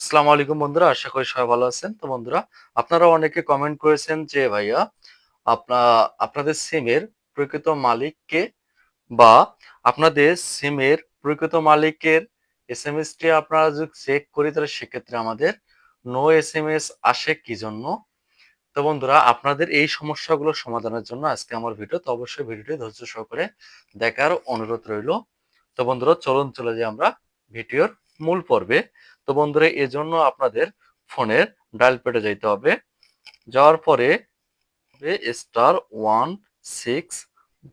আসসালামু আলাইকুম বন্ধুরা, আশা করি সবাই ভালো আছেন। তো বন্ধুরা, আপনারা অনেকে কমেন্ট করেছেন যে, ভাইয়া, আপনা, আপনাদের সিমের প্রকৃত মালিককে বা, আপনাদের সিমের প্রকৃত মালিকের এস এম এস টি আপনারা যদি চেক করি, তাহলে সেক্ষেত্রে আমাদের নো এস এম এস আসে কি জন্য? তো বন্ধুরা, আপনাদের এই সমস্যাগুলো সমাধানের জন্য আজকে আমার ভিডিও, তো অবশ্যই ভিডিওটি ধৈর্য সহকারে দেখার অনুরোধ রইল। তো বন্ধুরা, চলুন চলে যাই আমরা ভিডিওর মূল পর্বে। তো বন্ধুরা, এজন্য আপনাদের ফোনের ডায়াল প্যাডে যাইতে হবে। যাওয়ার পরে star one six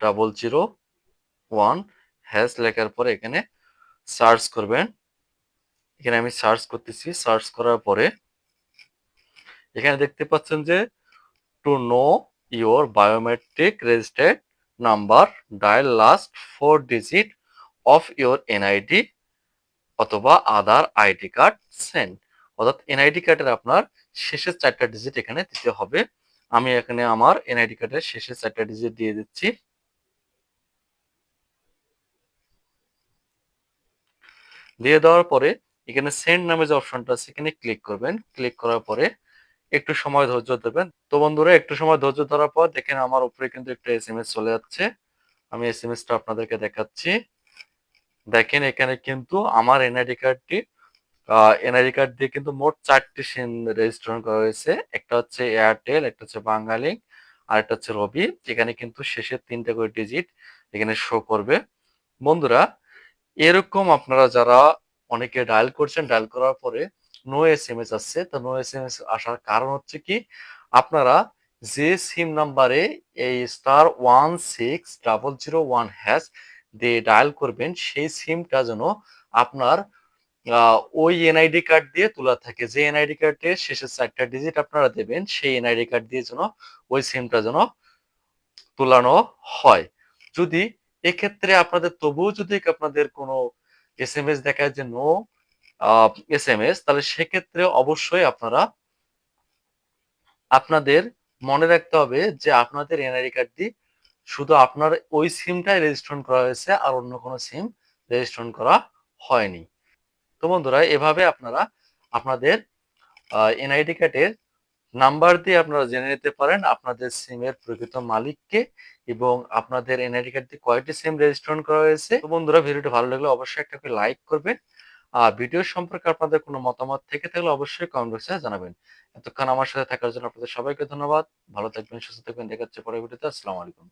double zero one hash লেখার পরে এখানে সার্চ করবেন। এখানে আমি সার্চ করতেছি। সার্চ করার পরে এখানে দেখতে পাচ্ছেন যে to know your biometric registered number dial last four digit of your NID অথবা আধার আইডি কার্ড সেন্ড। অর্থাৎ এনআইডি কার্ডের আপনার শেষের চারটা ডিজিট এখানে দিতে হবে। আমি এখানে আমার এনআইডি কার্ডের শেষের চারটা ডিজিট দিয়ে দিচ্ছি। দিয়ে দেওয়ার পরে এখানে সেন্ড নামে যে অপশনটা আছে, এখানে ক্লিক করবেন। ক্লিক করার পরে একটু সময় ধৈর্য দেবেন তো বন্ধুরা, একটু সময় ধৈর্য ধরার পর দেখেন আমার উপরে কিন্তু একটা এস চলে যাচ্ছে। আমি এস এম এসটা আপনাদেরকে দেখাচ্ছি। দেখেন এখানে কিন্তু আমার এনআইডি কার্ডটি এনআইডি কার্ড দিয়ে কিন্তু মোট চারটি সিম রেজিস্ট্রেশন করা হয়েছে। একটা হচ্ছে এয়ারটেল একটা হচ্ছে বাঙালি আর একটা হচ্ছে রবি এখানে কিন্তু শেষের তিনটা করে ডিজিট এখানে শো করবে। বন্ধুরা, এরকম আপনারা যারা অনেকে ডায়াল করছেন ডায়াল করার পরে নো এস এম এস আসছে। তো নো এস এম এস আসার কারণ হচ্ছে কি? আপনারা যে সিম নাম্বারে এই star one six double zero one hash দিয়ে ডায়াল করবেন, সেই সিমটা যেন আপনার ওই এনআইডি কার্ড দিয়ে তোলা থাকে। যে এনআইডি কার্ডের শেষের চারটা ডিজিট আপনারা দেবেন, সেই এনআইডি কার্ড দিয়ে যেন ওই সিমটা যেন তোলানো হয়। যদি এক্ষেত্রে আপনাদের, তবুও যদি আপনাদের কোনো এস এম এস দেখায় যে নো এস এম এস তাহলে সেক্ষেত্রে অবশ্যই আপনারা আপনাদের মনে রাখতে হবে যে আপনাদের এনআইডি কার্ড দিয়ে শুধু আপনার ওই সিমটাই রেজিস্ট্রেশন করা হয়েছে আর অন্য কোনো সিম রেজিস্ট্রেশন করা হয়নি। তো বন্ধুরা, এভাবে আপনারা আপনাদের এনআইডি কার্ডের নাম্বার দিয়ে আপনারা জেনে নিতে পারেন আপনাদের সিমের প্রকৃত মালিককে এবং আপনাদের এনআইডি কার্ড দিয়ে কয়টি সিম রেজিস্ট্রেশন করা হয়েছে। তো বন্ধুরা, ভিডিওটি ভালো লাগলে অবশ্যই একটা করে লাইক করবেন। আর ভিডিও সম্পর্কে আপনাদের কোনো মতামত থেকে থাকলে অবশ্যই কমেন্ট বক্সে জানাবেন। এতক্ষণ আমার সাথে থাকার জন্য আপনাদের সবাইকে ধন্যবাদ। ভালো থাকবেন, সুস্থ থাকবেন। দেখাচ্ছে পরে ভিডিওতে আসসালামু আলাইকুম।